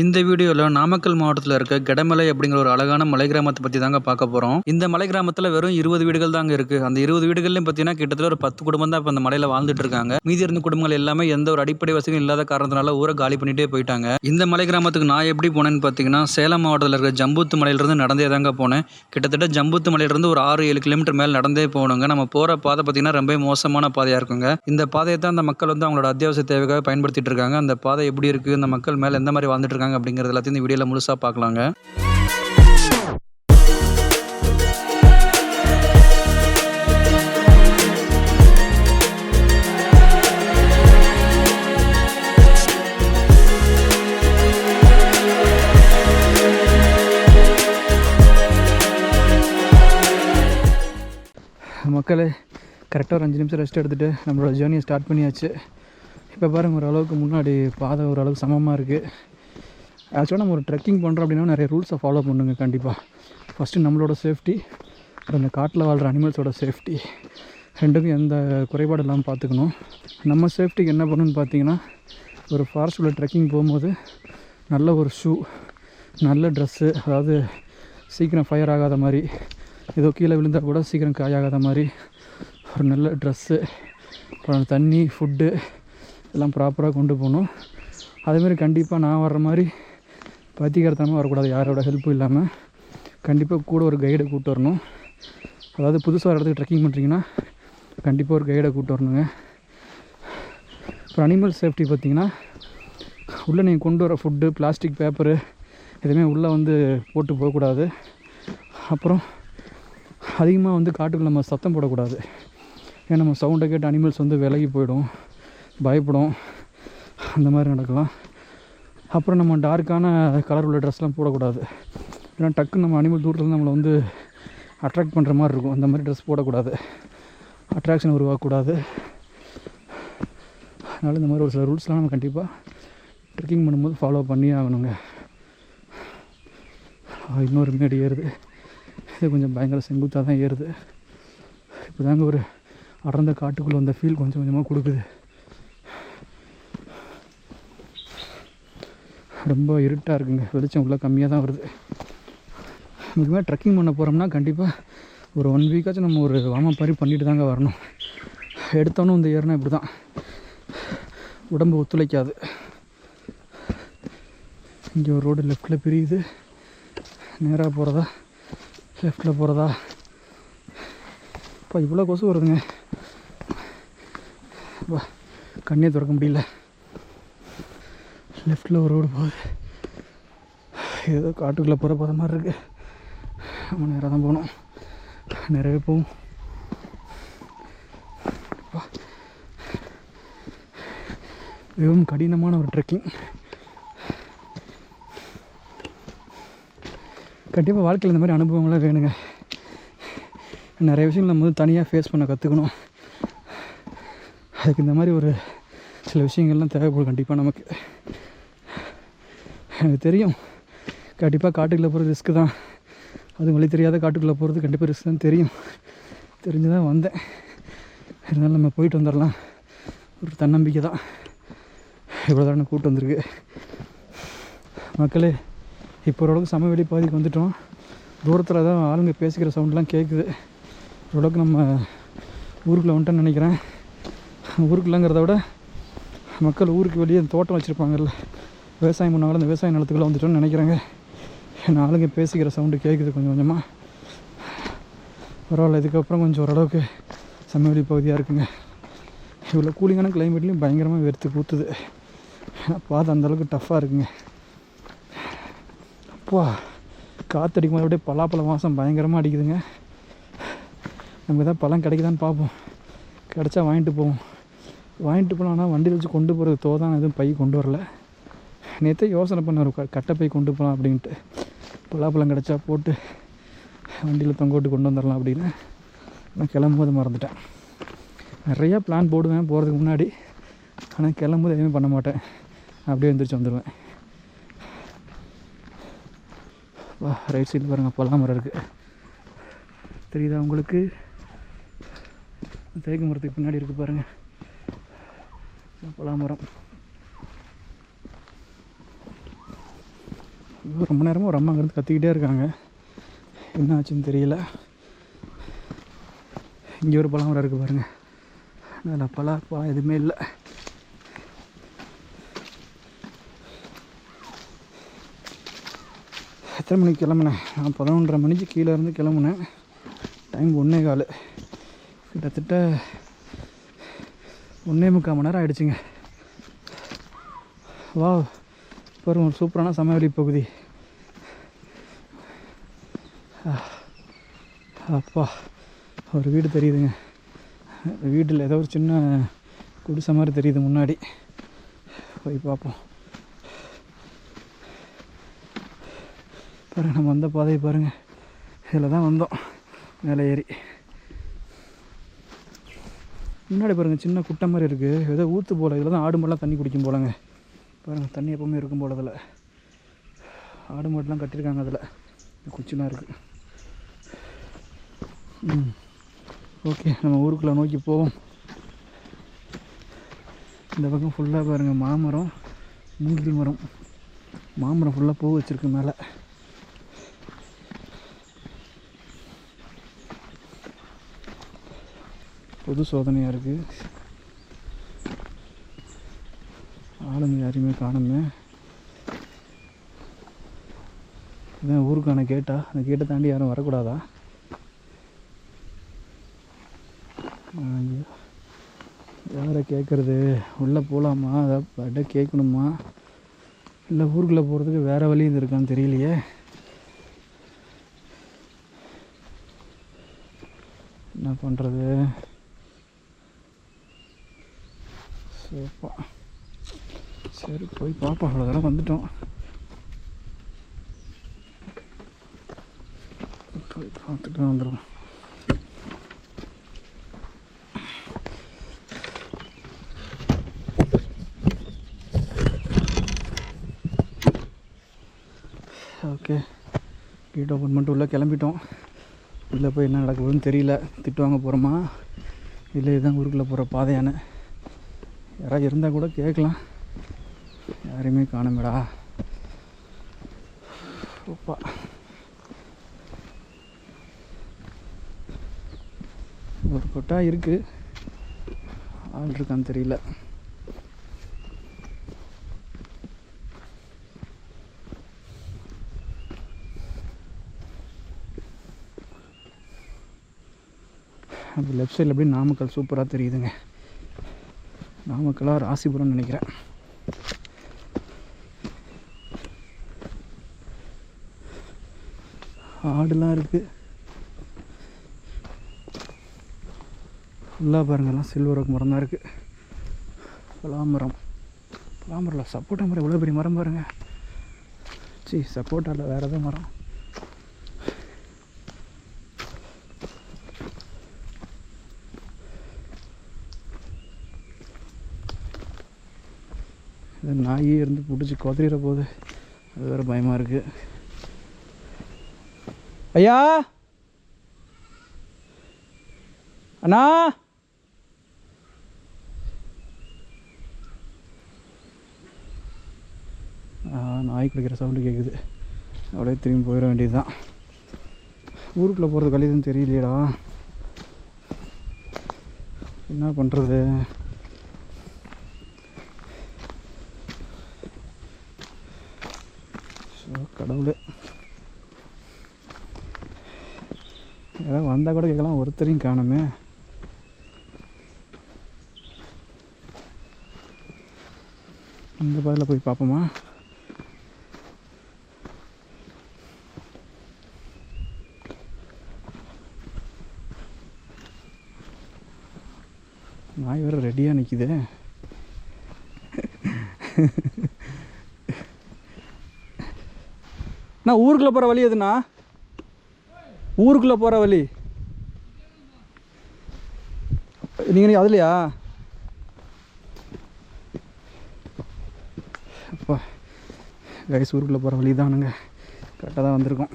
இந்த வீடியோவில் நாமக்கல் மாவட்டத்தில் இருக்க கெடமலை அப்படிங்கிற ஒரு அழகான மலை கிராமத்தை பற்றி தாங்க பார்க்க போகிறோம் இந்த மலை கிராமத்தில் வெறும் இருபது வீடுகள் தாங்க இருக்குது அந்த இருபது வீடுகள்லையும் பார்த்தீங்கன்னா கிட்டத்தட்ட ஒரு பத்து குடும்பம் தான் இப்போ அந்த மலையில் வாழ்ந்துட்டு இருக்காங்க. மீதி இருந்த குடும்பங்கள் எல்லாமே எந்த ஒரு அடிப்படை வசதியும் இல்லாத காரணத்தினால ஊரை காலி பண்ணிட்டே போயிட்டாங்க. இந்த மலை கிராமத்துக்கு நான் எப்படி போனேன்னு பார்த்தீங்கன்னா சேலம் மாவட்டத்தில் இருக்க ஜம்பூத்து மலையிலிருந்து நடந்தே தாங்க போனேன். கிட்டத்தட்ட ஜம்பூத்து மலையிலிருந்து ஒரு ஆறு ஏழு கிலோமீட்டர் மேலே நடந்தே போகணுங்க. நம்ம போகிற பாதை பார்த்தீங்கன்னா ரொம்ப மோசமான பாதையாக இருக்குங்க. இந்த பாதையை தான் அந்த மக்கள் வந்து அவங்களோட அத்தியாவசிய தேவைக்காக பயன்படுத்திட்டு இருக்காங்க. அந்த பாதை எப்படி இருக்குது இந்த மக்கள் மேலே எந்த மாதிரி வாழ்ந்துட்டு இருக்காங்க அப்படிங்கிறது எல்லாத்தையும் இந்த வீடியோவில் முழுசாக பார்க்கலாங்க. மக்களே கரெக்டாக ஒரு அஞ்சு நிமிஷம் ரெஸ்ட் எடுத்துகிட்டு நம்மளோட ஜேர்னியை ஸ்டார்ட் பண்ணியாச்சு. இப்போ பாருங்க ஓரளவுக்கு முன்னாடி பாதை ஓரளவுக்கு சமமாக இருக்குது ஆக்சுவலாக நம்ம ஒரு ட்ரெக்கிங் பண்ணுறோம் அப்படின்னா நிறைய ரூல்ஸை ஃபாலோ பண்ணுங்க கண்டிப்பாக ஃபஸ்ட்டு நம்மளோட சேஃப்டி அப்புறம் இந்த காட்டில் வாழ்கிற அனிமல்ஸோட சேஃப்டி ரெண்டுக்கும் எந்த குறைபாடு இல்லாமல் பார்த்துக்கணும் நம்ம சேஃப்டிக்கு என்ன பண்ணணும்னு பார்த்தீங்கன்னா ஒரு ஃபாரஸ்ட் உள்ள ட்ரெக்கிங் போகும்போது நல்ல ஒரு ஷூ நல்ல ட்ரெஸ்ஸு அதாவது சீக்கிரம் ஃபயர் ஆகாத மாதிரி ஏதோ கீழே விழுந்தால் கூட சீக்கிரம் காயாகாத மாதிரி ஒரு நல்ல ட்ரெஸ்ஸு அப்புறம் தண்ணி ஃபுட்டு எல்லாம் ப்ராப்பராக கொண்டு போகணும். அதேமாரி கண்டிப்பாக நான் வர்ற மாதிரி பத்திக்கிறத்தனமாக வரக்கூடாது. யாரோட ஹெல்ப்பும் இல்லாமல் கண்டிப்பாக கூட ஒரு கைடை கூப்பிட்டு வரணும். அதாவது புதுசாக ஒரு இடத்துக்கு ட்ரெக்கிங் பண்ணுறீங்கன்னா கண்டிப்பாக ஒரு கைடை கூப்பிட்டு வரணுங்க. அப்புறம் அனிமல் சேஃப்டி பார்த்திங்கன்னா உள்ளே நீங்கள் கொண்டு வர ஃபுட்டு பிளாஸ்டிக் பேப்பரு எதுவுமே உள்ளே வந்து போட்டு போகக்கூடாது. அப்புறம் அதிகமாக வந்து காட்டுக்குள்ளே நம்ம சத்தம் போடக்கூடாது. ஏன்னா நம்ம சவுண்டை கேட்டு அனிமல்ஸ் வந்து விலகி போயிடும் பயப்படும். அந்த மாதிரி நடக்கலாம். அப்புறம் நம்ம டார்க்கான கலர் உள்ள ட்ரெஸ்லாம் போடக்கூடாது. ஏன்னா டக்குன்னு நம்ம அனிமல் தூரத்தில் நம்மளை வந்து அட்ராக்ட் பண்ணுற மாதிரி இருக்கும். அந்த மாதிரி ட்ரெஸ் போடக்கூடாது. அட்ராக்ஷன் உருவாக்கக்கூடாது. அதனால் இந்த மாதிரி ஒரு சில ரூல்ஸ்லாம் நம்ம கண்டிப்பாக ட்ரெக்கிங் பண்ணும்போது ஃபாலோ பண்ணி ஆகணுங்க. இன்னொரு மேடு ஏறுது. இது கொஞ்சம் பயங்கர செங்குத்தாக தான் ஏறுது. இப்போ தாங்க ஒரு அடர்ந்த காட்டுக்குள்ளே வந்த ஃபீல் கொஞ்சம் கொஞ்சமாக கொடுக்குது. ரொம்ப இருட்டாக இருக்குங்க. வெளிச்சம் உள்ளே கம்மியாக தான் வருது. முக்கியமாக ட்ரெக்கிங் பண்ண போகிறோம்னா கண்டிப்பாக ஒரு ஒன் வீக்காச்சும் நம்ம ஒரு வார்ம் மாதிரி பண்ணிட்டு தாங்க வரணும். எடுத்தோன்னு இந்த ஏறினா இப்படி தான் உடம்பு ஒத்துழைக்காது. இங்கே ஒரு ரோடு லெஃப்டில் பிரியுது. நேராக போகிறதா லெஃப்டில் போகிறதா இப்போ இவ்வளோ கொசு வருதுங்க. அப்பா, கண்ணே திறக்க முடியல. லெஃப்டில் ஒரு ரோடு போகுது. ஏதோ காட்டுக்குள்ளே போகிற போகிற மாதிரி இருக்குது நம்ம நேராக தான் போகணும். நிறைய போகும் மிகவும் கடினமான ஒரு ட்ரெக்கிங் கண்டிப்பாக வாழ்க்கையில் இந்த மாதிரி அனுபவங்கள்லாம் வேணுங்க. நிறைய விஷயங்கள் நம்ம வந்து தனியாக ஃபேஸ் பண்ண கற்றுக்கணும் அதுக்கு இந்த மாதிரி ஒரு சில விஷயங்கள்லாம் தேவைப்படும் கண்டிப்பாக நமக்கு. எனக்கு தெரியும். கண்டிப்பாக காட்டுக்குள்ளே போகிறது ரிஸ்க்கு தான். அது வழி தெரியாத காட்டுக்குள்ளே போகிறது கண்டிப்பாக ரிஸ்க் தான் தெரியும். தெரிஞ்சு தான் வந்தேன். இருந்தாலும் நம்ம போயிட்டு வந்துடலாம் ஒரு தன்னம்பிக்கை தான். இவ்வளோ தானே கூப்பிட்டு வந்திருக்கு. மக்களே இப்போ ஓரளவுக்கு சமவெளி பாதிக்கு வந்துட்டோம். தூரத்தில் தான் ஆளுங்க பேசிக்கிற சவுண்ட்லாம் கேட்குது ஓரளவுக்கு நம்ம ஊருக்குள்ளே வந்துட்டோன்னு நினைக்கிறேன். ஊருக்குள்ளங்கிறத விட மக்கள் ஊருக்கு வெளியே தோட்டம் வச்சுருப்பாங்கல்ல. விவசாயம் பண்ணாலும் அந்த விவசாய நிலத்துக்குள்ளே வந்துட்டோன்னு நினைக்கிறேங்க. ஏன்னா ஆளுங்க பேசிக்கிற சவுண்டு கேட்குது கொஞ்சம் கொஞ்சமாக பரவாயில்ல இதுக்கப்புறம் கொஞ்சம் ஓரளவுக்கு சமவெளி பகுதியாக இருக்குங்க. இவ்வளோ கூலிங்கான கிளைமேட்லேயும் பயங்கரமாக வெறுத்து கூத்துது. பார்த்து அந்தளவுக்கு டஃப்பாக இருக்குங்க. அப்பா காற்றடிக்கும் போது அப்படியே பலாப்பழ வாசம் பயங்கரமாக அடிக்குதுங்க. நமக்கு தான் பழம் கிடைக்குதான்னு பார்ப்போம். கிடச்சா வாங்கிட்டு போவோம். வாங்கிட்டு போனோம்னா வண்டியில் வச்சு கொண்டு போகிறது தோதான் எதுவும் பை கொண்டு வரல. நேற்றே யோசனை பண்ணார் ஒரு கட்டை கொண்டு போகலாம் அப்படின்ட்டு. பலாப்பழம் கிடச்சா போட்டு வண்டியில் தொங்கோட்டு கொண்டு வந்துடலாம் அப்படின்னு நான் கிளம்பும்போது மறந்துட்டேன். நிறையா பிளான் போடுவேன் போகிறதுக்கு முன்னாடி. ஆனால் கிளம்பும்போது எதுவுமே பண்ண மாட்டேன். அப்படியே எழுந்திரிச்சு வந்துடுவேன் வா ரைட் சைடில் பாருங்கள் பலா மரம் இருக்குது தெரியுதா உங்களுக்கு? தேக்கு மரத்துக்கு பின்னாடி இருக்குது பாருங்கள் பலா மரம். ரொம்ப நேரமாக ஒரு அம்மா அங்கேருந்து கத்திக்கிட்டே இருக்காங்க. என்ன ஆச்சுன்னு தெரியல. இங்கே ஒரு பழம் வர இருக்குது பாருங்கள் அதில் பழ பழம் எதுவுமே இல்லை. எத்தனை மணிக்கு கிளம்புனேன்? நான் பதினொன்றரை மணிக்கு கீழே இருந்து கிளம்புனேன். டைம் ஒன்றே கால். கிட்டத்தட்ட ஒன்றே முக்கால் மணி நேரம் ஆகிடுச்சிங்க வா பாருங்க ஒரு சூப்பரான சமவெளி பகுதி. அப்பா ஒரு வீடு தெரியுதுங்க. வீட்டில் ஏதோ ஒரு சின்ன குடிசை மாதிரி தெரியுது முன்னாடி. போய் பார்ப்போம். பாருங்க நம்ம வந்த பாதையை பாருங்கள் இதில் தான் வந்தோம். மேலே ஏறி. முன்னாடி பாருங்கள் சின்ன குட்டை மாதிரி இருக்குது ஏதோ ஊற்று போல். இதில் தான் ஆடு மாடெலாம் தண்ணி குடிக்கும் போலங்க. பாருங்கள் தண்ணி எப்பவுமே இருக்கும் போல் அதில். ஆடு மாடுலாம் கட்டியிருக்காங்க அதில். குச்சிலாம் இருக்குது ம். ஓகே நம்ம ஊருக்குள்ளே நோக்கி போவோம். இந்த பக்கம் ஃபுல்லாக பாருங்கள் மாமரம் மூங்கில் மரம். மாமரம் ஃபுல்லாக பூ வச்சுருக்கு மேலே. பொது சோதனையாக இருக்குது ஆளுங்க யாரையுமே காணுமே. இதான் ஊருக்கான கேட்டா அந்த கேட்டை தாண்டி யாரும் வரக்கூடாதா? யாரை கேட்குறது உள்ளே போகலாமா அதை பட்ட கேட்கணுமா இல்லை ஊருக்குள்ளே போகிறதுக்கு வேறு வழி இது இருக்கான்னு தெரியலையே. என்ன பண்ணுறது சரிப்பா சரி போய் பார்ப்போம் அவ்வளோ தூரம் வந்துட்டோம். போய் பார்த்துட்டு வந்துடும் ஓகே. கேட் ஓப்பன் பண்ணிட்டு உள்ளே கிளம்பிட்டோம். உள்ளே போய் என்ன நடக்க போகுதுன்னு தெரியல. திட்டு வாங்க போகிறோமா இல்லை இதுதான் ஊருக்குள்ளே போகிற பாதையான யாராவது இருந்தால் கூட கேட்கலாம். யாரையுமே காணுமேடா. ஓப்பா ஒரு கொட்டா இருக்குது ஆள் இருக்கான்னு தெரியல. அப்படி லெஃப்ட் சைடில் அப்படியே நாமக்கல் சூப்பராக தெரியுதுங்க. நாமக்கலாக ராசிபுரம்னு நினைக்கிறேன். ஆடுலாம் இருக்குது ஃபுல்லாக பாருங்கள்லாம் சில்வர் ஓக் மரம் தான் இருக்குது பலாமரம் பலாமரம் சப்போட்டா மரம் இவ்வளோ பெரிய மரம் பாருங்கள் சி சப்போட்டா இல்லை வேறு எதுவும் மரம். இது நாயே இருந்து பிடிச்சி கொதறிட போகுது. அது வேறு பயமாக இருக்குது ஐயா? அண்ணா? நாய் குடிக்கிற சவுண்டு கேட்குது அப்படியே திரும்பி போயிட வேண்டியது தான் ஊருக்குள்ளே போகிறது கழிதுன்னு தெரியலையடா. என்ன பண்ணுறது ஸோ கடவுளே. ஏதாவது வந்தால் கூட கேட்கலாம். ஒருத்தரையும் காணுமே. இந்த பதில் போய் பார்ப்போமா? நாய் வேறு ரெடியாக நிற்கிது அண்ணா ஊருக்குள்ளே போகிற வழி எதுண்ணா? ஊருக்குள்ளே போகிற வழி. நீங்கள் அதுலையா? அப்பா கைஸ் ஊருக்குள்ளே போகிற வழி தானுங்க கரெக்டாக தான் வந்திருக்கோம்.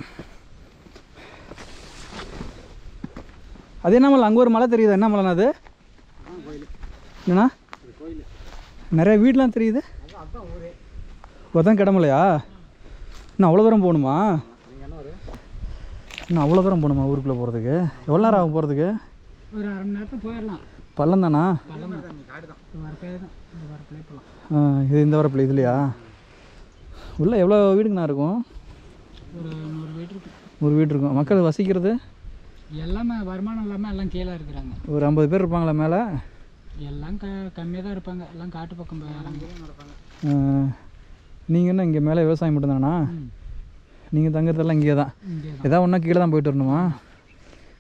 அது என்ன மலை? அங்கே ஒரு மலை தெரியுது? என்ன மலைண்ணா அது? என்னண்ணா? நிறைய வீடெலாம் தெரியுது? அதான் கிடமலையா? இன்னும் அவ்வளோ தூரம் போகணுமா? நீங்கள் இன்னும் அவ்வளோ தூரம் போகணுமா ஊருக்குள்ளே போகிறதுக்கு எவ்வளோ நேரம் ஆகும் போகிறதுக்கு ஒரு அரை மணி நேரத்துக்கு போயிடலாம். பள்ளம் தானா? இது இந்த வரப்பில் இதுலையா? உள்ளே எவ்வளோ வீடுங்கண்ணா இருக்கும்? ஒரு நூறு வீடு இருக்கு. ஒரு வீடு இருக்கும். மக்கள் வசிக்கிறது? எல்லாமே வருமானம் இல்லாமல் எல்லாம் கீழே இருக்கிறாங்க. ஒரு ஐம்பது பேர் இருப்பாங்களா மேலே? எல்லாம் க கம்மியாக தான் இருப்பாங்க. எல்லாம் காட்டு பக்கம் நீங்கள் என்ன இங்கே மேலே விவசாயம் மட்டும்தானா? நீங்கள் தங்குறதெல்லாம் இங்கே தான். ஏதாவது ஒன்றா கீழே தான் போயிட்டு வரணுமா?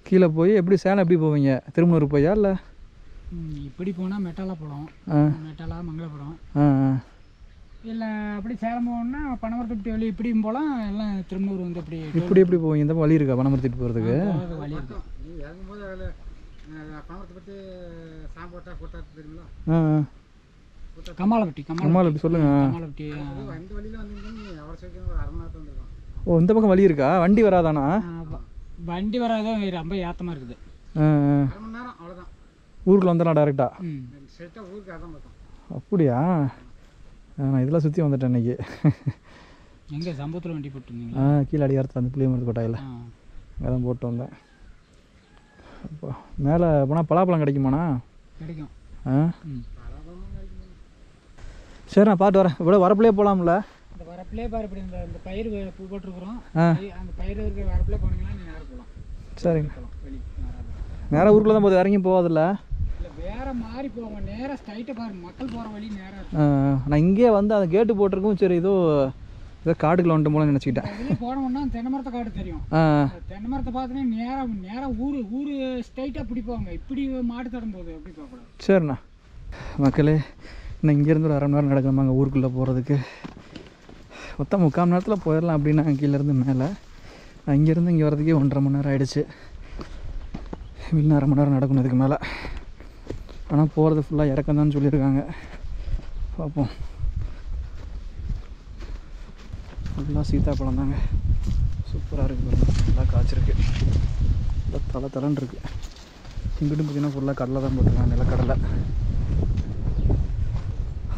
கீழே போய் எப்படி சேலம் எப்படி போவீங்க? திருமணூர் போயா இல்லை? இப்படி போனால் மெட்டாலா போகலாம் ஆ. மெட்டாலா மங்களபுரம். இல்லை அப்படி சேலம் போகணுன்னா பனமரத்துப்பட்டி வழி இப்படியும் போகலாம் எல்லாம் திரும்பூர் வந்து இப்படி இப்படி எப்படி போவீங்க? இந்த வழி இருக்கா பணமரத்திட்டு போகிறதுக்கு போகிறது வழி இருக்கு. கமாலப்பட்டி கமால அம்மாவில் எப்படி சொல்லுங்கள் கமாலப்பட்டி ஆ. இந்த வழியில் வந்தீங்கன்னா ஒரு அரை மணி நேரத்தில் வந்துருக்கலாம். ஓ இந்த பக்கம் வழி இருக்கா? வண்டி வராதானா? வண்டி வராத ரொம்ப ஏத்தமாக இருக்குது. ஊருக்குள்ள வந்துடலாம் டேரெக்டாக ம். ஸ்ட்ரெயிட்டாக ஊருக்கு அதான் பார்த்தோம் அப்படியா? நான் இதெல்லாம் சுற்றி வந்துட்டேன் இன்னைக்கு. எங்கே? சம்பவத்தில் வண்டி போட்டுருந்தீங்களா? ஆ கீழே அடியாரத்தில் அந்த புளியமரத்து கொட்டாயில். ஆ. அங்கே தான் போட்டு வந்தேன். அப்போ மேலே போனால் பலாப்பழம் கிடைக்குமாண்ணா? கிடைக்கும். ஆ? சரி நான் பார்த்து வரேன். இவ்வளோ வரப்புலேயே போகலாம்ல இந்த வரப்பிலே பாரு இப்படி இந்த இந்த பயிர் போட்டிருக்கிறோம். அந்த பயிர் இருக்கிற வரப்பிலே போனீங்கன்னா நீ நேரம் போகலாம். சரிங்க. நேராக ஊருக்குள்ள தான் போகுது இறங்கி போகாதில்ல? இல்லை வேற மாதிரி போவாங்க நேராக ஸ்ட்ரைட்டாக பாரு. மக்கள் போகிற வழி நேராக நான் இங்கேயே வந்து அந்த கேட்டு போட்டிருக்கும் சரி ஏதோ ஏதோ காடுக்குள்ள வந்துட்டு போல நினச்சிக்கிட்டேன். போனோம்னா தென்னை மரத்தை காடு தெரியும். தென்னை மரத்தை பார்த்தோன்னே நேராக நேராக ஊர் ஊர் ஸ்ட்ரைட்டாக இப்படி போவாங்க இப்படி மாடு தடும் போது எப்படி போகக்கூடாது? சரிண்ணா. மக்களே இன்னும் இங்கேருந்து ஒரு அரை மணி நேரம் நடக்கணுமா அங்கே ஊருக்குள்ளே போகிறதுக்கு மொத்தம் முக்கால் மணி நேரத்தில் போயிடலாம் அப்படின்னா கீழேருந்து மேலே. அங்கேருந்து இங்கே வரதுக்கே ஒன்றரை மணி நேரம் ஆகிடுச்சு இன்னும் அரை மணி நேரம் நடக்கணும் இதுக்கு மேலே. ஆனால் போகிறது ஃபுல்லாக இறக்கம் தான் சொல்லியிருக்காங்க. பார்ப்போம் ஃபுல்லாக சீத்தாப்பழம் தாங்க. சூப்பராக இருக்குது பாருங்க. நல்லா காய்ச்சிருக்கு. நல்லா தலை தலைன்னு இருக்குது இங்கிட்டும் பார்த்தீங்கன்னா ஃபுல்லாக கடலை தான் போட்டிருக்காங்க நிலக்கடலை.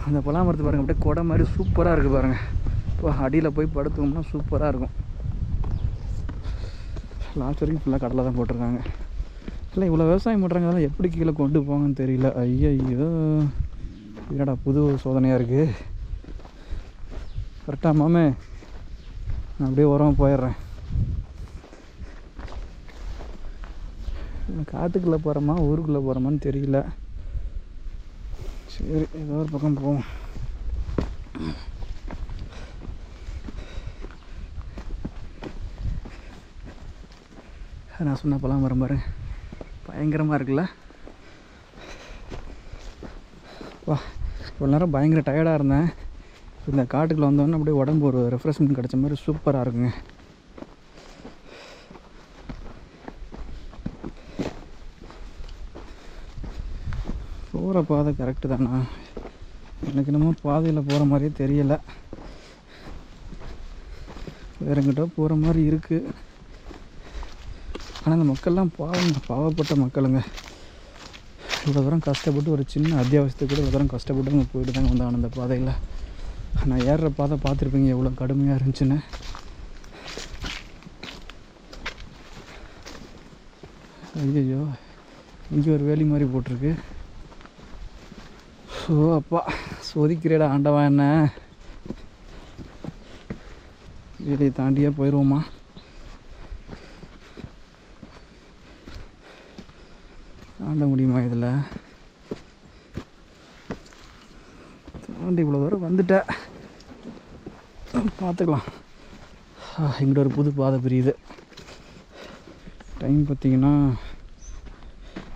அந்த பலா மரத்து பாருங்கள் அப்படியே கொடை மாதிரி சூப்பராக இருக்குது பாருங்கள் இப்போ அடியில் போய் படுத்தோம்னா சூப்பராக இருக்கும். லாஸ்ட் வரைக்கும் ஃபுல்லாக கடலை தான் போட்டிருக்காங்க. இல்லை இவ்வளோ விவசாயம் பண்ணுறாங்க அதெல்லாம் எப்படி கீழே கொண்டு போவாங்கன்னு தெரியல. ஐயோ என்னடா புது சோதனையாக இருக்குது கரெக்டாக மாமே நான் அப்படியே உரமாக போயிடுறேன். காட்டுக்குள்ளே போகிறோமா ஊருக்குள்ளே போகிறோமான்னு தெரியல. சரி ஏதோ ஒரு பக்கம் போவோம். நான் சொன்ன பழம் வரும் பாரு பயங்கரமாக இருக்குல்ல? வா இவ்வளோ நேரம் பயங்கர டயர்டாக இருந்தேன். இந்த காட்டுக்குள்ளே வந்தோடனே அப்படியே உடம்பு ஒரு ரெஃப்ரெஷ்மெண்ட் கிடச்ச மாதிரி சூப்பராக இருக்குங்க. போகிற பாதை கரெக்டு தானா? எனக்கு என்னமோ பாதையில் போகிற மாதிரியே தெரியலை. வேற எங்கிட்ட போகிற மாதிரி இருக்குது ஆனால் இந்த மக்கள்லாம் பாவங்க பாவப்பட்ட மக்களுங்க. இவ்வளோ தூரம் கஷ்டப்பட்டு ஒரு சின்ன அத்தியாவசியத்துக்கு கூட இவ்வளோ தூரம் கஷ்டப்பட்டு அங்கே போயிட்டு தாங்க வந்தாங்க அந்த பாதையில். நான் ஏறுற பாதை பார்த்துருப்பீங்க எவ்வளோ கடுமையாக இருந்துச்சுன்னு. ஐயோ இங்கே ஒரு வேலி மாதிரி போட்டிருக்கு. ஸோ அப்பா சோதிக்கிறேடா ஆண்டவா என்ன. வேலையை தாண்டியே போயிடுவோமா தாண்ட முடியுமா இதில்? தாண்டி இவ்வளோ தூரம் வந்துட்டேன் பார்த்துக்கலாம் எங்கிட்ட ஒரு புது பாதை பிரியுது. டைம் பார்த்தீங்கன்னா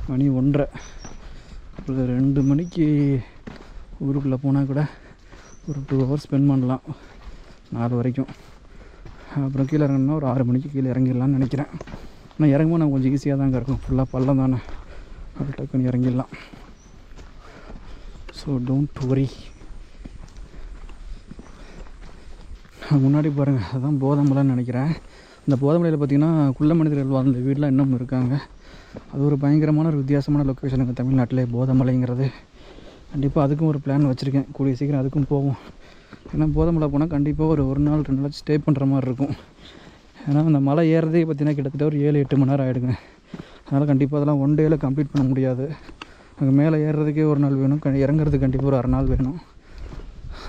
மணி ஒன்றரை. ஒரு ரெண்டு மணிக்கு ஊருக்குள்ளே போனால் கூட ஒரு டூ ஹவர்ஸ் ஸ்பெண்ட் பண்ணலாம். நாலு வரைக்கும். அப்புறம் கீழே இறங்கணும்னா ஒரு ஆறு மணிக்கு கீழே இறங்கிடலான்னு நினைக்கிறேன். ஆனால் இறங்கும்போது நான் கொஞ்சம் ஈஸியாக தாங்க இருக்கும். ஃபுல்லாக பள்ளம் தானே. அப்படி டக்குன்னு இறங்கிடலாம். ஸோ டோன்ட் வரி முன்னாடி பாருங்கள் அதுதான் போதமலைன்னு நினைக்கிறேன். இந்த போதமலையில் பார்த்தீங்கன்னா குள்ள மனிதர்கள் வாழ்ந்த வீடெலாம் இன்னும் இருக்காங்க. அது ஒரு பயங்கரமான ஒரு வித்தியாசமான லொக்கேஷன் எங்கள் தமிழ்நாட்டிலே போதமலைங்கிறது. கண்டிப்பாக அதுக்கும் ஒரு பிளான் வச்சுருக்கேன். கூடிய சீக்கிரம் அதுக்கும் போவோம். ஏன்னா போதமலை போனால் கண்டிப்பாக ஒரு ஒரு நாள் ரெண்டு நாள் ஸ்டே பண்ணுற மாதிரி இருக்கும். ஏன்னா அந்த மலை ஏறதே பார்த்தீங்கன்னா கிட்டத்தட்ட ஒரு ஏழு எட்டு மணி நேரம் ஆகிடுங்க அதனால் கண்டிப்பாக அதெல்லாம் ஒன் டேயில் கம்ப்ளீட் பண்ண முடியாது. அங்கே மேலே ஏறுறதுக்கே ஒரு நாள் வேணும். க- இறங்குறதுக்கு கண்டிப்பாக ஒரு அரை நாள் வேணும்.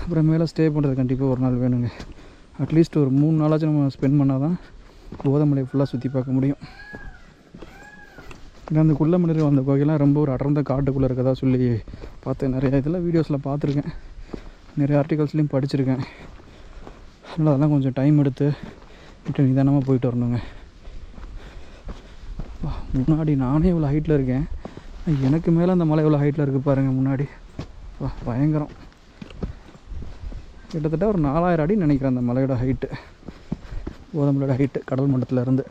அப்புறம் மேலே ஸ்டே பண்ணுறது கண்டிப்பாக ஒரு நாள் வேணுங்க. அட்லீஸ்ட் ஒரு மூணு நாளாச்சும் நம்ம ஸ்பெண்ட் பண்ணால் தான் கோதமலையை ஃபுல்லாக சுற்றி பார்க்க முடியும். ஏன்னா அந்த குள்ளமலையில் வந்த கோயிலாம் ரொம்ப ஒரு அடர்ந்த காட்டுக்குள்ளே இருக்கதா சொல்லி பார்த்தேன். நிறையா இதில் வீடியோஸில் பார்த்துருக்கேன். நிறைய ஆர்டிகல்ஸ்லேயும் படிச்சிருக்கேன். அதனால் அதெல்லாம் கொஞ்சம் டைம் எடுத்து நிதானமாக போயிட்டு வரணுங்க. முன்னாடி நானே இவ்வளோ ஹைட்டில் இருக்கேன். எனக்கு மேலே அந்த மலை எவ்வளோ ஹைட்டில் இருக்குது பாருங்கள் முன்னாடி. வா பயங்கரம். கிட்டத்தட்ட ஒரு நாலாயிரம் அடி நினைக்கிறேன் அந்த மலையோட ஹைட்டு கோதமலையோட ஹைட்டு கடல் மட்டத்துலேருந்து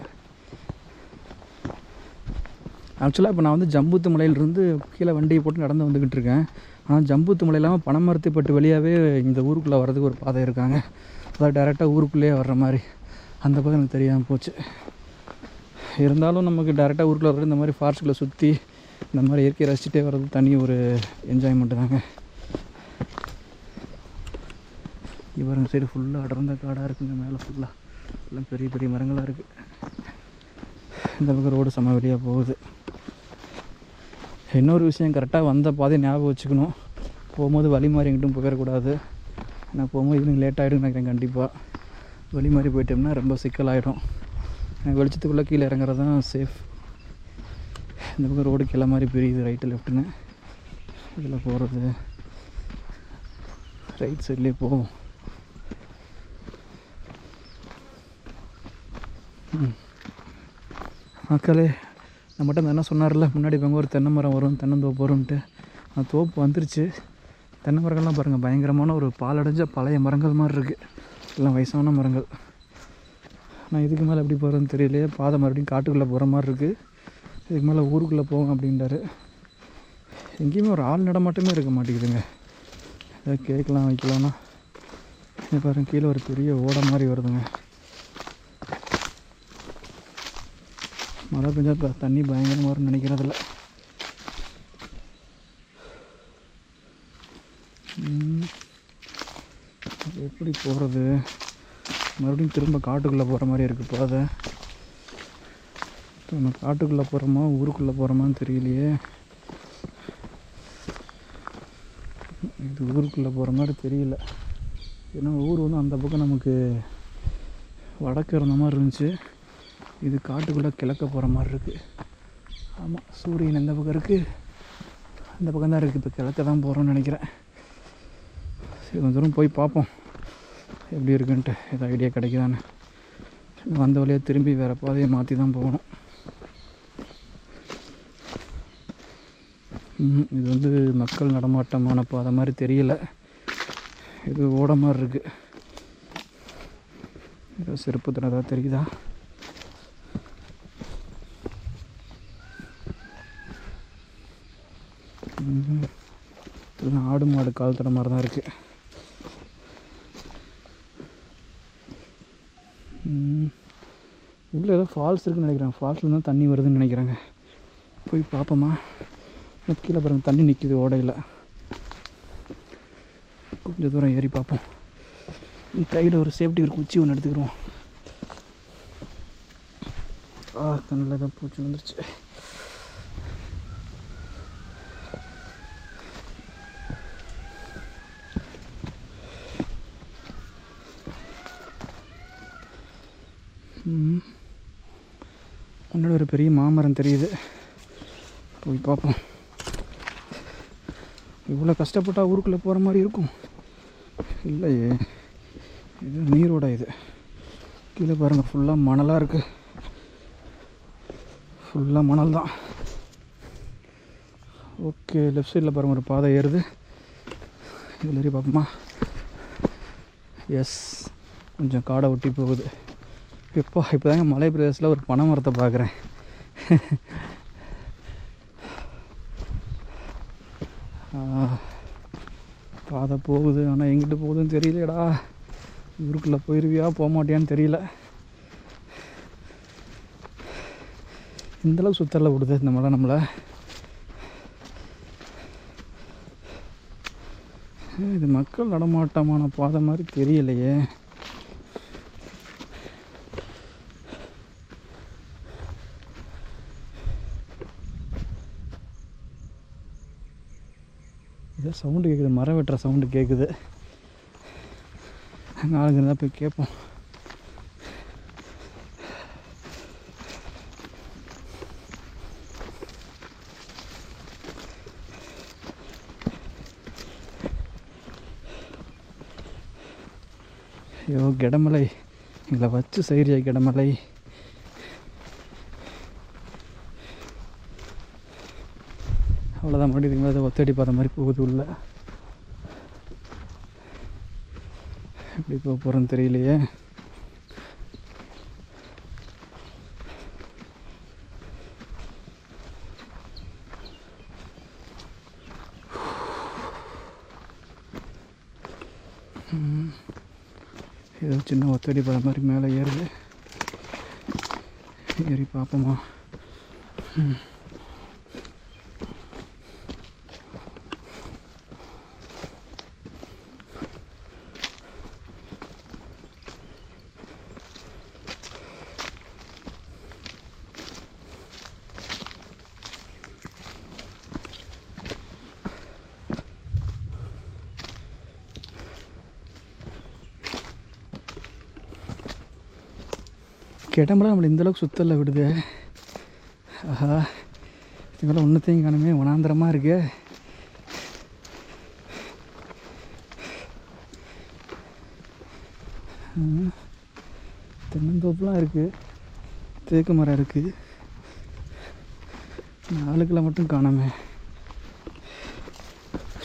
ஆக்சுவலாக இப்போ நான் வந்து ஜம்பூத்து மலையிலிருந்து கீழே வண்டியை போட்டு நடந்து வந்துக்கிட்டு இருக்கேன். ஆனால் ஜம்பூத்து மலை இல்லாமல் பனமரத்துப்பட்டு வழியாகவே இந்த ஊருக்குள்ளே வர்றதுக்கு ஒரு பாதை இருக்காங்க. அதாவது டேரெக்டாக ஊருக்குள்ளேயே வர்ற மாதிரி. அந்த பக்கம் எனக்கு தெரியாமல் போச்சு. இருந்தாலும் நமக்கு டேரெக்டாக ஊருக்குள்ளே வர இந்த மாதிரி ஃபாரஸ்ட்டில் சுற்றி இந்த மாதிரி இயற்கையை ரசிச்சுட்டே வர்றது தனி ஒரு என்ஜாய்மெண்ட்டு தாங்க. இவருங்க சைடு ஃபுல்லாக அடர்ந்த காடாக இருக்குங்க மேலே ஃபுல்லாக எல்லாம் பெரிய பெரிய மரங்களாக இருக்குது இந்த பக்கம் ரோடு செம வெளியாக போகுது. இன்னொரு விஷயம் கரெக்டாக வந்த பாதையை ஞாபகம் வச்சுக்கணும். போகும்போது வழி மாறி எங்கிட்டும் போயிடக்கூடாது நான் போகும்போது ஈவினிங் லேட் ஆகிடும் நினைக்கிறேன் கண்டிப்பாக வழி மாறி போயிட்டோம்னா ரொம்ப சிக்கலாகிடும் எனக்கு வெளிச்சத்துக்குள்ளே கீழே இறங்குறது தான் சேஃப் இந்த பக்கம் ரோடு கிளை மாதிரி பிரியுது ரைட்டு லெஃப்ட்டுன்னு இதில் போகிறது ரைட் சைட்லேயே போகும் மக்களே நம்மகிட்ட அந்த என்ன சொன்னார்ல முன்னாடி பங்க ஒரு தென்னை மரம் வரும் தென்னந்தோப்பு வரும்ன்ட்டு. அந்த தோப்பு வந்துருச்சு. தென்னை மரங்கள்லாம் பாருங்கள் பயங்கரமான ஒரு பாலடைஞ்ச பழைய மரங்கள் மாதிரி இருக்குது எல்லாம் வயசான மரங்கள். நான் இதுக்கு மேலே எப்படி போகிறதுன்னு தெரியலையே. பாதை மறுபடியும் காட்டுக்குள்ளே போகிற மாதிரி இருக்குது இதுக்கு மேலே ஊருக்குள்ளே போவோம் அப்படின்றாரு. எங்கேயுமே ஒரு ஆள் நடமாட்டமே இருக்க மாட்டேங்குதுங்க. ஏதாவது கேட்கலாம் வைக்கலாம்னா. பாருங்க கீழே ஒரு பெரிய ஓடை மாதிரி வருதுங்க. மழை பெஞ்சால் இப்போ தண்ணி பயங்கரமாக வரும்னு நினைக்கிறதில்ல. எப்படி போகிறது மறுபடியும் திரும்ப காட்டுக்குள்ளே போகிற மாதிரி இருக்குது பாதை. நம்ம காட்டுக்குள்ளே போகிறோமா ஊருக்குள்ளே போகிறோமான்னு தெரியலையே. இது ஊருக்குள்ளே போகிற மாதிரி தெரியல. ஏன்னா ஊர் வந்து அந்த பக்கம் நமக்கு வடக்கு இருந்த மாதிரி இருந்துச்சு. இது காட்டுக்குள்ளே கிழக்க போகிற மாதிரி இருக்குது. ஆமாம் சூரியன் எந்த பக்கம் இருக்குது. அந்த பக்கம் தான் இருக்குது. இப்போ கிழக்க தான் போகிறோம்னு நினைக்கிறேன். சரி கொஞ்சம் தூரம் போய் பார்ப்போம். எப்படி இருக்குன்ட்டு ஏதோ ஐடியா கிடைக்குதானே வந்த வழியாக திரும்பி வேறு பாதையை மாற்றி தான் போகணும் இது வந்து மக்கள் நடமாட்டமான பாதை மாதிரி தெரியல. இது ஓட மாதிரி இருக்குது ஏதோ செருப்பு தர தெரியுதா? ஆடு மாடு கால் தட மாதிரி தான் இருக்குது உள்ளே ஏதோ ஃபால்ஸ் இருக்குன்னு நினைக்கிறேன். ஃபால்ஸில் தான் தண்ணி வருதுன்னு நினைக்கிறாங்க. போய் பார்ப்போமா கீழே பாருங்க தண்ணி நிற்கிது ஓடையில். கொஞ்சம் தூரம் ஏறி பார்ப்போம் கையில் ஒரு சேஃப்டி ஒரு குச்சி ஒன்று எடுத்துக்கிடுவோம். ஆ கண்ணில் தான் பூச்சி வந்துருச்சு ம். முன்னாடி ஒரு பெரிய மாமரம் தெரியுது. போய் பார்ப்போம். இவ்வளோ கஷ்டப்பட்டா ஊருக்குள்ளே போகிற மாதிரி இருக்கும். இல்லையே. இது நீரோட இது. கீழே பாருங்கள் ஃபுல்லாக மணலாக இருக்குது ஃபுல்லாக மணல் தான். ஓகே லெஃப்ட் சைடில் பாருங்கள் ஒரு பாதை ஏறுது. இதில் ஏறி பார்ப்போமா? எஸ். கொஞ்சம் காடை ஒட்டி போகுது. எப்போ இப்போ தாங்க மலை பிரதேசத்தில் ஒரு பனை மரத்தை பார்க்குறேன் பாதை போகுது ஆனால் எங்கிட்டு போகுதுன்னு தெரியலடா ஊருக்குள்ளே போயிருவியா போக மாட்டியான்னு தெரியல. இந்தளவு சுத்தரில் விடுது இந்த மலை நம்மளை. இது மக்கள் நடமாட்டமான பாதை மாதிரி தெரியலையே. சவுண்டு கேட்குது மரம் வெட்டுற சவுண்டு கேட்குது அங்கே ஆளுங்க இருந்தால் போய் கேட்போம் ஐயோ கிடமலை. எங்களை வச்சு செய்கிறியா கிடமலை. அவ்வளோதான் மறுபடியும் இதுக்கு மேலே ஒத்தடி பார்த்த மாதிரி போகுது உள்ள. எப்படி போக போகிறோன்னு தெரியலையே. ஏதோ சின்ன ஒத்தடி பட மாதிரி மேலே ஏறுது. ஏறி பார்ப்போமா. கிடம்பெல்லாம் நம்மளை இந்தளவுக்கு சுத்தல விடுது. ஆஹா இது ஒன்றுத்தையும் காணுமே வனாந்தரமாக இருக்கு. தென்னந்தோப்புலாம் இருக்குது தேக்கு மரம் இருக்குது ஆளுக்களை மட்டும் காணாமே.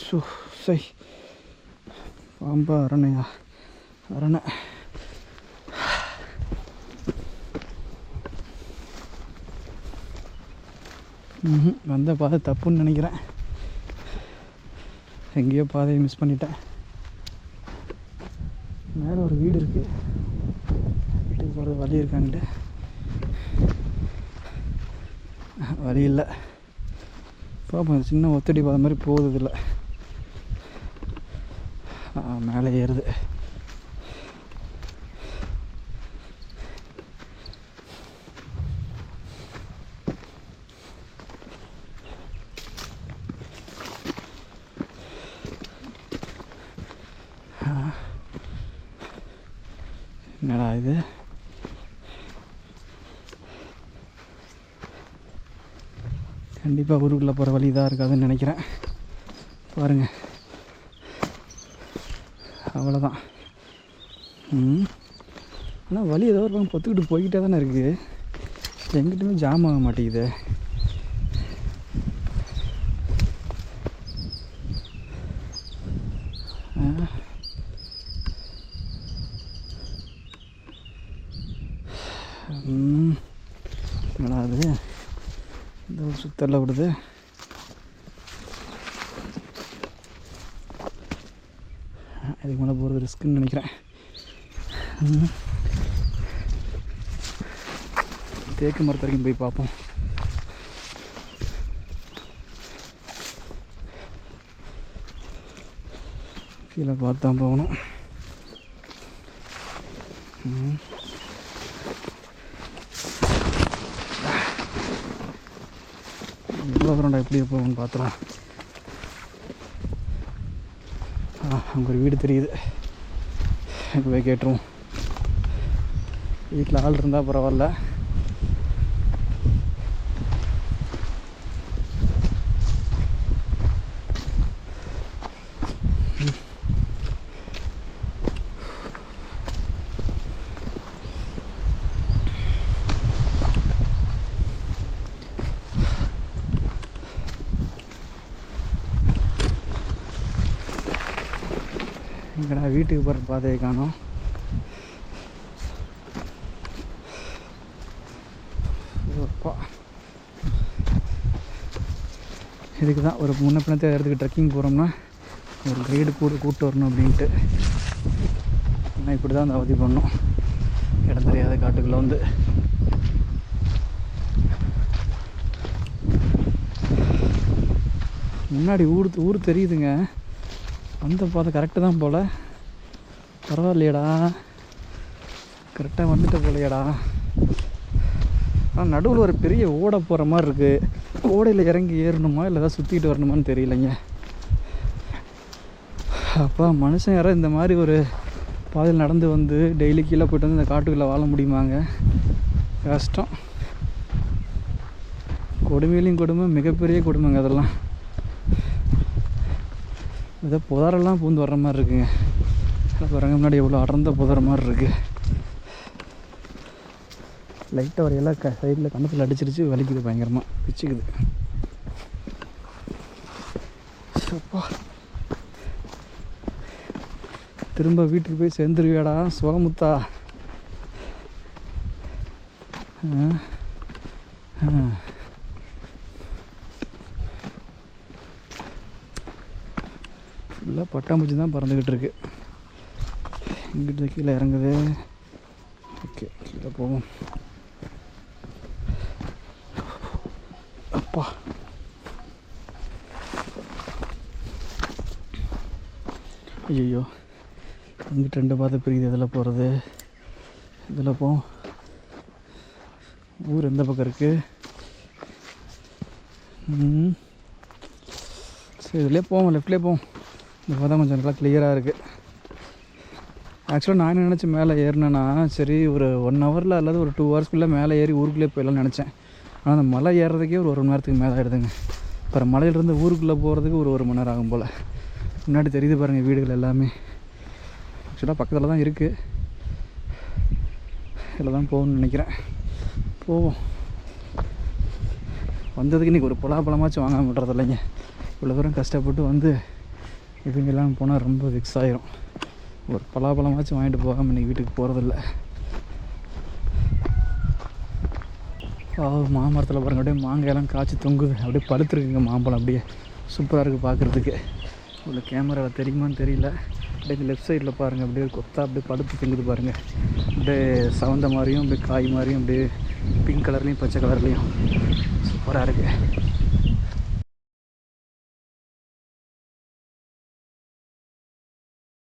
சோ சை. பாம்பா அரணையா. அரணை வந்த பாதை தப்புன்னு நினைக்கிறேன். எங்கேயோ பாதையை மிஸ் பண்ணிட்டேன். மேலே ஒரு வீடு இருக்குது வீட்டுக்கு போகிறது வழி இருக்காங்கட்டு வழி இல்லை. பார்ப்போம் சின்ன ஒத்தடி பாதை மாதிரி போகுது இல்லை மேலே ஏறுது என்னடா இது கண்டிப்பாக ஊருக்குள்ளே போகிற வழி இதாக இருக்காதுன்னு நினைக்கிறேன். பாருங்க. அவ்வளோதான் ஆனால் வழி ஏதோ ஒரு பக்கம் பொத்துக்கிட்டு போய்கிட்டே தானே இருக்குது எங்கிட்டுமே ஜாம் ஆக மாட்டேங்குது. ஆ ம், என்னடா அது இந்த சுத்தரில் விடுது இதுக்கு மேலே போகிறது ரிஸ்க்குன்னு நினைக்கிறேன். தேக்கு மரத்து வரைக்கும் போய் பார்ப்போம். கீழே பார்த்து தான் போகணும் ம் இவ்வளோ எப்படி போகும்னு பார்த்துலாம் அங்கே ஒரு வீடு தெரியுது. அங்கே போய் கேட்டுருவோம். வீட்டில் ஆள் இருந்தால் பரவாயில்ல எங்கடா வீட்டுக்கு போகிற பாதையை காணும் இதுக்கு தான் ஒரு முன்ன பின்னத்தை இடத்துக்கு ட்ரெக்கிங் போகிறோம்னா ஒரு கைடு கூட கூப்பிட்டு வரணும் அப்படின்ட்டு. ஆனால் இப்படி தான் அந்த அவதி பண்ணோம். இடம் தெரியாத காட்டுக்குள்ளே வந்து. முன்னாடி ஊர் ஊர் தெரியுதுங்க. அந்த பாதை கரெக்டு தான் போல். பரவாயில்லையடா. கரெக்டாக வந்துட்டு போலையடா. ஆனால் நடுவில் ஒரு பெரிய ஓடை போகிற மாதிரி இருக்குது ஓடையில் இறங்கி ஏறணுமா இல்லை ஏதாவது சுற்றிட்டு வரணுமான்னு தெரியலைங்க. அப்பா மனுஷன் யாரோ இந்த மாதிரி ஒரு பாதையில் நடந்து வந்து டெய்லி கீழே போயிட்டு வந்து இந்த காட்டுக்குள்ளே வாழ முடியுமாங்க? கஷ்டம். கொடுமையிலையும் கொடுமை மிகப்பெரிய கொடுமைங்க அதெல்லாம். ஏதோ புதரெல்லாம் பூந்து வர்ற மாதிரி இருக்குங்க. பாருங்க முன்னாடி எவ்வளோ அடர்ந்த புதர் மாதிரி இருக்குது லைட்டாக வரையெல்லாம் க சைடில் கண்ணத்தில் அடிச்சிருச்சு வலிக்குது பயங்கரமாக பிச்சுக்குது. சப்பா. திரும்ப வீட்டுக்கு போய் சேர்ந்துருவியாடா சோமுத்தா ஃபுல்லாக பட்டாம்பூச்சி தான் பறந்துக்கிட்டு இருக்கு. இங்கிட்டு கீழே இறங்குது. ஓகே கீழே போவோம். அப்பா. ஐயோ இங்கிட்டு ரெண்டு பார்த்து பிரிக்குது இதில் போகிறது இதில் போவோம் ஊர் எந்த பக்கம் இருக்குது சரி இதுலேயே போவோம் லெஃப்ட்லேயே போவோம். இந்த பார்த்தா கொஞ்சம் நல்லா கிளியராக இருக்குது ஆக்சுவலாக நான் என்ன மேலே ஏறினேன்னா சரி ஒரு ஒன் ஹவரில் அல்லது ஒரு டூ ஹவர்ஸ்க்குள்ளே மேலே ஏறி ஊருக்குள்ளே போயிடலாம்னு நினச்சேன். ஆனால் அந்த மலை ஏறுறதுக்கே ஒரு ஒரு மணி நேரத்துக்கு மேலே ஆகிடுதுங்க அப்புறம் மலையிலேருந்து ஊருக்குள்ளே போகிறதுக்கு ஒரு ஒரு மணி நேரம் ஆகும் போல். முன்னாடி தெரியுது பாருங்கள் வீடுகள் எல்லாமே. ஆக்சுவலாக பக்கத்தில் தான் இருக்குது இதில் தான் போகணும்னு நினைக்கிறேன். போவோம். வந்ததுக்கு இன்றைக்கி ஒரு பலாப்பழமாச்சும் வாங்க விட்றது இல்லைங்க இவ்வளோ தூரம் கஷ்டப்பட்டு வந்து இதுங்கெல்லாம் போனால் ரொம்ப விக்ஸ் ஆயிரும். ஒரு பலாப்பழமாச்சும் வாங்கிட்டு போகாமல் இன்றைக்கி வீட்டுக்கு போகிறதில்ல மாமரத்தில் பாருங்கள் அப்படியே மாங்காயெல்லாம் காய்ச்சி தொங்குது. அப்படியே பழுத்துருக்குங்க மாம்பழம் அப்படியே. சூப்பராக இருக்குது பார்க்குறதுக்கு உள்ள கேமராவில் தெரியுமான்னு தெரியல. அப்படியே லெஃப்ட் சைடில் பாருங்கள் அப்படியே கொத்தா அப்படியே பழுத்து தொங்குது பாருங்கள் அப்படியே சவந்த மாதிரியும் அப்படியே காய் மாதிரியும் அப்படியே பிங்க் கலர்லேயும் பச்சை கலர்லேயும் சூப்பராக இருக்குது